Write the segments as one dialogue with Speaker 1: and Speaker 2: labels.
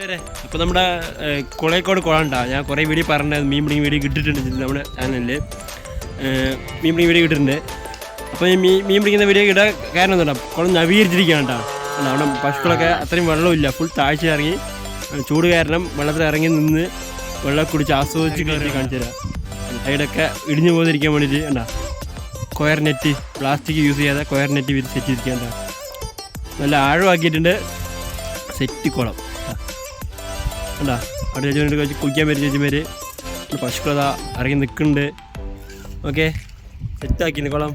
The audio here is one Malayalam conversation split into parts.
Speaker 1: അപ്പോൾ നമ്മുടെ കുളേക്കോട് കുളയക്കോട് കുളം ഉണ്ടാ ഞാൻ കുറേ വീഡിയോ പറഞ്ഞത് മീൻ പിടിക്കുന്ന വീഡിയോ കിട്ടിട്ടുണ്ട് നമ്മുടെ ചാനലിൽ മീൻ പിടിക്കുന്ന വീഡിയോ കിട്ടിയിട്ടുണ്ട്. അപ്പോൾ ഈ മീൻ മീൻ പിടിക്കുന്ന വീഡിയോ കിട്ടാൻ കാരണം എന്താ? കുളം നവീകരിച്ചിരിക്കുകയാണ് കേട്ടോ. അവിടെ പശുക്കളൊക്കെ അത്രയും വെള്ളമില്ല. ഫുൾ താഴ്ച ഇറങ്ങി ചൂട് കാരണം വെള്ളത്തിൽ ഇറങ്ങി നിന്ന് വെള്ളം കുടിച്ച് ആസ്വദിച്ച് കയറി കാണിച്ചു തരാം. അതിലൊക്കെ ഇടിഞ്ഞു പോകാതിരിക്കാൻ വേണ്ടിയിട്ട് ഉണ്ടാ കൊയർ നെറ്റ് പ്ലാസ്റ്റിക് യൂസ് ചെയ്യാതെ കൊയർ നെറ്റ് വിരിച്ച് സെറ്റ് ചെയ്തിരിക്കേണ്ട നല്ല ആഴമാക്കിയിട്ടുണ്ട് സെറ്റ് കുളം. കണ്ടാ. അവിടെ ചേച്ചി കഴിച്ച് കുളിക്കാൻ പറ്റും ചേച്ചിമാര് പശുക്കളതാ ഇറങ്ങി നിൽക്കുന്നുണ്ട്. ഓക്കെ. സെറ്റാക്കിന് കുളം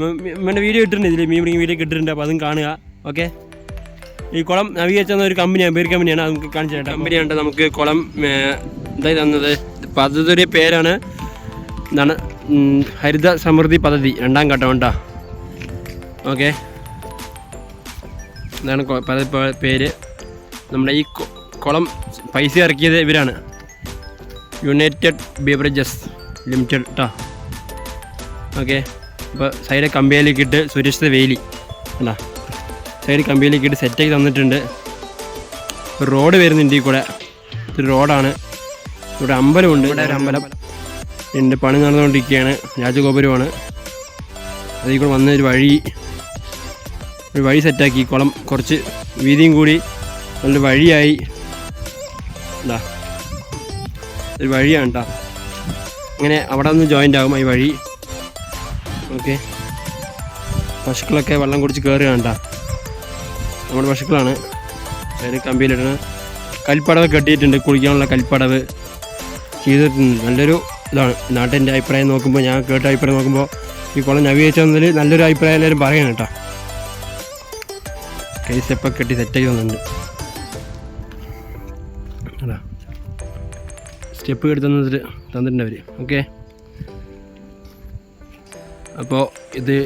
Speaker 1: നമ്മുടെ വീഡിയോ ഇട്ടിട്ടുണ്ട് ഇതിൽ മീൻ പിടിക്കുന്ന വീഡിയോ ഇട്ടിട്ടുണ്ട്. അപ്പോൾ അതും കാണുക. ഓക്കെ. ഈ കുളം നവീകരിച്ച ഒരു കമ്പനിയാണ് പേര് കമ്പനിയാണ് നമുക്ക് കാണിച്ചു തരാം കമ്പനിയാണ് നമുക്ക് കുളം എന്തായി തന്നത്? പദ്ധതിയുടെ പേരാണ് എന്താണ് ഹരിത സമൃദ്ധി പദ്ധതി. രണ്ടാം ഘട്ടം കേട്ടോ ഓക്കെ. ഇതാണ് പേര്. നമ്മുടെ ഈ കുളം പൈസ ഇറക്കിയത് ഇവരാണ്. യുണൈറ്റഡ് ബീവറേജസ് ലിമിറ്റഡ് കേട്ടോ ഓക്കെ അപ്പോൾ സൈഡ് കമ്പിയിലേക്ക് ഇട്ട് സുരക്ഷിത വേലി. അല്ല സൈഡ് കമ്പിയിലേക്ക് ഇട്ട് സെറ്റാക്കി തന്നിട്ടുണ്ട്. റോഡ് വരുന്നുണ്ട് ഈ കൂടെ. ഇതൊരു റോഡാണ് ഇവിടെ അമ്പലമുണ്ട് ഇവിടെ ഒരു അമ്പലം ഉണ്ട്. പണി നടന്നുകൊണ്ടിരിക്കുകയാണ്. രാജഗോപുരമാണ്. അതിൽ കൂടെ വന്ന ഒരു വഴി. ഒരു വഴി സെറ്റാക്കി കുളം കുറച്ച് വീതിയും കൂടി. നല്ലൊരു വഴിയായി. എന്താ ഒരു വഴിയാണ് കേട്ടോ അങ്ങനെ അവിടെ നിന്ന് ജോയിന്റ് ആകും ഈ വഴി. ഓക്കെ പശുക്കളൊക്കെ വെള്ളം കുടിച്ച് കയറുകയാണ് കേട്ടോ നമ്മുടെ പശുക്കളാണ്. അതിന് കമ്പിയിലിടുന്നത് കൽപ്പടവ് കെട്ടിയിട്ടുണ്ട്. കുളിക്കാനുള്ള കൽപ്പടവ് ചെയ്തിട്ടുണ്ട്. നല്ലൊരു ഇതാണ്. നാട്ടിന്റെ അഭിപ്രായം നോക്കുമ്പോൾ ഞാൻ കേട്ട അഭിപ്രായം നോക്കുമ്പോൾ ഈ കുളം നവീകരിച്ചതിൽ നല്ലൊരു അഭിപ്രായം എല്ലാവരും പറയണം കേട്ടോ കൈ സ്റ്റെപ്പൊക്കെ കെട്ടി സെറ്റാക്കി തന്നിട്ടുണ്ട് സ്റ്റെപ്പ് കെട്ടി തന്നിട്ട് തന്നിട്ടുണ്ട് അവർ ഓക്കെ? അപ്പോൾ ഇത്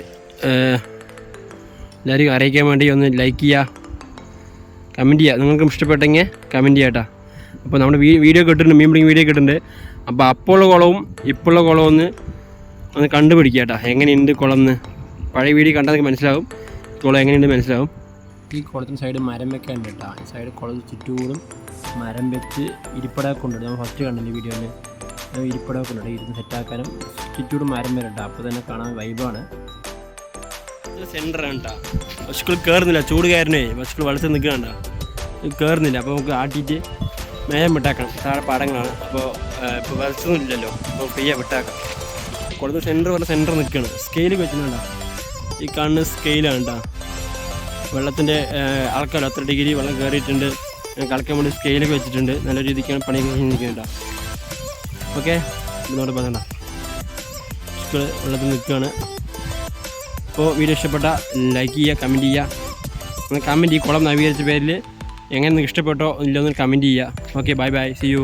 Speaker 1: എല്ലാവരും അറിയിക്കാൻ വേണ്ടി ഒന്ന് ലൈക്ക് ചെയ്യുക കമന്റ് ചെയ്യുക നിങ്ങൾക്ക് ഇഷ്ടപ്പെട്ടെങ്കിൽ കമന്റ് ചെയ്യാട്ടാ അപ്പോൾ നമ്മുടെ വീ വീഡിയോ കിട്ടുന്നുണ്ട് മീൻ പിടിക്കുന്ന വീഡിയോ കിട്ടുന്നുണ്ട് അപ്പോൾ അപ്പോഴുള്ള കുളവും ഇപ്പോഴുള്ള കുളവും ഒന്ന് ഒന്ന് കണ്ടുപിടിക്കുക കേട്ടോ എങ്ങനെയുണ്ട് കുളം എന്ന്. പഴയ വീഡിയോ കണ്ടാൽ മനസ്സിലാവും. കുളം എങ്ങനെയുണ്ട് മനസ്സിലാവും. ഈ കുളത്തിന് സൈഡ് മരം വെക്കാൻ കേട്ടോ ഈ സൈഡ് കുളത്തിന് ചുറ്റൂറും മരം വെച്ച് ഇരിപ്പടമൊക്കെ ഉണ്ട് നമ്മൾ ഫസ്റ്റ് കണ്ടില്ല വീഡിയോയിൽ ഇരിപ്പടമൊക്കെ ഉണ്ട് ഇരുന്ന് സെറ്റാക്കാനും ചുറ്റൂടും മരം വരും കേട്ടോ അപ്പോൾ തന്നെ കാണാൻ വൈബാണ് സെന്ററാണ് കേട്ടോ പശുക്കൾ കയറുന്നില്ല ചൂട് കയറിനേ പശുക്കൾ വളർത്തി നിൽക്കണ്ട കയറുന്നില്ല അപ്പോൾ നമുക്ക് ആട്ടിയിട്ട് മേയം വിട്ടാക്കണം. താഴെ പാടങ്ങളാണ്. അപ്പോൾ ഇപ്പോൾ ഇല്ലല്ലോ. അപ്പോൾ ഫ്രീയാ വിട്ടാക്കാം. കൊടുത്ത സെന്റർ പോലെ സെന്റർ നിൽക്കുകയാണ്. സ്കെയിൽ വെച്ചിട്ടുണ്ടോ ഈ കാണുന്ന സ്കെയിലാണ് കേട്ടോ വെള്ളത്തിന്റെ അളക്കാലോ അത്ര ഡിഗ്രി വെള്ളം കയറിയിട്ടുണ്ട് കളിക്കാൻ വേണ്ടി സ്കെയിലൊക്കെ വെച്ചിട്ടുണ്ട്. നല്ല രീതിക്കാണ് പണി നിൽക്കുന്നുണ്ടോ ഓക്കെ? ഇതോടെ പറഞ്ഞ പശുക്കൾ വെള്ളത്തിൽ നിൽക്കുകയാണ് അപ്പോൾ വീഡിയോ ഇഷ്ടപ്പെട്ട ലൈക്ക് ചെയ്യുക കമന്റ് ചെയ്യുക. കമന്റ് ഈ കുളം നവീകരിച്ച പേരിൽ എങ്ങനെ നിങ്ങൾക്ക് ഇഷ്ടപ്പെട്ടോ ഇല്ലെന്ന് കമന്റ് ചെയ്യുക. Okay bye bye. See you